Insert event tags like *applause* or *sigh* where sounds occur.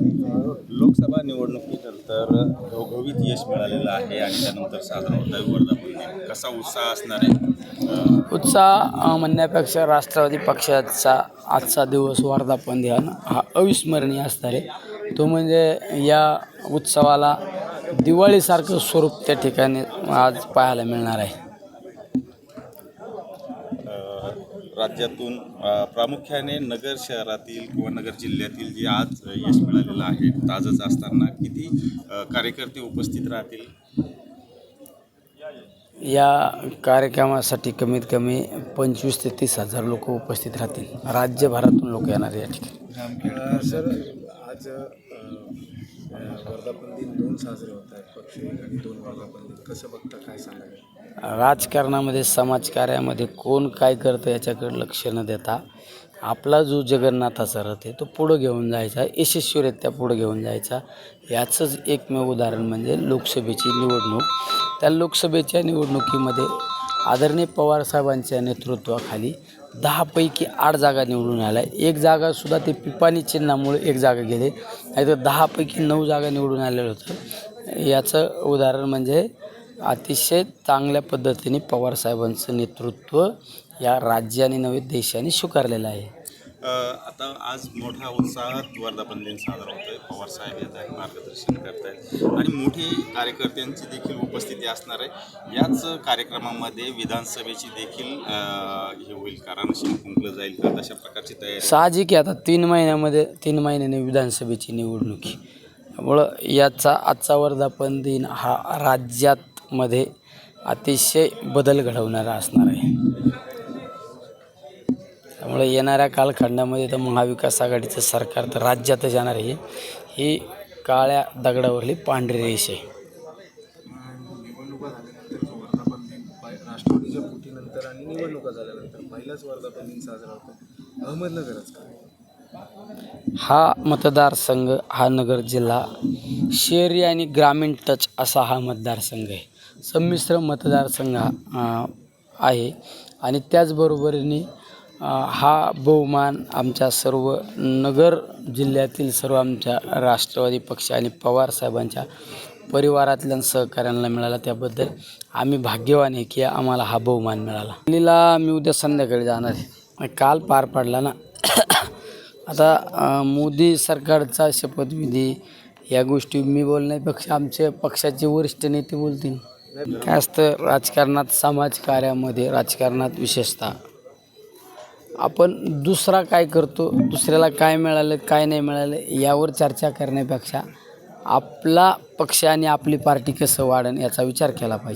लोकसभा निवडणुकीनंतर घवघवीत यश मिळालेलं आहे आणि त्यानंतर साजरा होत आहे वर्धापन कसा उत्साह असणार आहे? उत्साह म्हणण्यापेक्षा राष्ट्रवादी पक्षाचा आजचा दिवस वर्धापन दिन हा अविस्मरणीय असणार आहे. तो म्हणजे या उत्सवाला दिवाळीसारखं स्वरूप त्या ठिकाणी आज पाहायला मिळणार आहे. राज्यातून प्रामुख्याने नगर शहरातील किंवा नगर जिल्ह्यातील जे आज यश मिळालेलं आहे ताजंच असताना किती कार्यकर्ते उपस्थित राहतील? या कार्यक्रमासाठी कमीत कमी पंचवीस ते तीस हजार लोक उपस्थित राहतील. राज्यभरातून लोक येणार या ठिकाणी. सर आज वर्धापन दिन दोन साजरे होत आहेत पक्ष एक आणि दोन वर्धापन दिन कसं बघता काय सांगाल? राजकारणामध्ये समाजकार्यामध्ये कोण काय करतं याच्याकडे लक्ष न देता आपला जो जगन्नाथाचा रथ आहे तो पुढं घेऊन जायचा यशस्वीरित्या पुढं घेऊन जायचा. याचंच एकमेव उदाहरण म्हणजे लोकसभेची निवडणूक. त्या लोकसभेच्या निवडणुकीमध्ये आदरणीय पवारसाहेबांच्या नेतृत्वाखाली दहापैकी आठ जागा निवडून आल्या. एक जागासुद्धा ते पिपाणी चिन्हामुळे एक जागा गेले. नाहीतर दहापैकी नऊ जागा निवडून आलेलं होतं. याचं उदाहरण म्हणजे अतिशय चांगल्या पद्धतीने पवारसाहेबांचं नेतृत्व या राज्याने नव्हे देशाने स्वीकारलेलं आहे. आता आज मोठ्या उत्साहात वर्धापन दिन साजरा होतो पवार साहेब येत आहेत मार्गदर्शन करत आहेत आणि मोठी कार्यकर्त्यांची देखील उपस्थिती असणार आहे. याच कार्यक्रमामध्ये विधानसभेची देखील हे होईल कारण रानशीन जाईल का? तशा प्रकारची तयारी. साहजिक आहे आता तीन महिन्यामध्ये तीन महिन्याने विधानसभेची निवडणूक त्यामुळं याचा आजचा वर्धापन दिन हा राज्यातमध्ये अतिशय बदल घडवणारा असणार आहे. त्यामुळे येणाऱ्या कालखंडामध्ये तर महाविकास आघाडीचं सरकार तर राज्यातच येणार आहे. ही काळ्या दगडावरली पांढरी रेष आहे. निवडणुका झाल्यानंतर जो वर्धापन दिन पाय- राष्ट्रवादीच्या फुटीनंतर आणि निवडणुका झाल्यानंतर पहिलाच वर्धापन दिन साजरा होतो. अहमदनगरच का हा मतदारसंघ हा नगर जिल्हा शहरी आणि ग्रामीण टच असा हा मतदारसंघ आहे. संमिश्र मतदारसंघ आहे. आणि त्याचबरोबरीने हा बहुमान आमच्या सर्व नगर जिल्ह्यातील सर्व आमच्या राष्ट्रवादी पक्ष आणि पवार साहेबांच्या परिवारातल्या सहकाऱ्यांना मिळाला. त्याबद्दल आम्ही भाग्यवान आहे की आम्हाला हा बहुमान मिळाला. दिल्लीला मी उद्या संध्याकाळी जाणार आहे. काल पार पडला ना. *coughs* आता मोदी सरकारचा शपथविधी या गोष्टी मी बोलण्यापेक्षा आमच्या पक्षाचे वरिष्ठ नेते बोलतील. काय असतं राजकारणात समाजकार्यामध्ये राजकारणात विशेषतः आपण दुसरा काय करतो दुसऱ्याला काय मिळालं काय नाही मिळालं यावर चर्चा करण्यापेक्षा आपला पक्ष आणि आपली पार्टी कसं वाढन याचा विचार केला पाहिजे.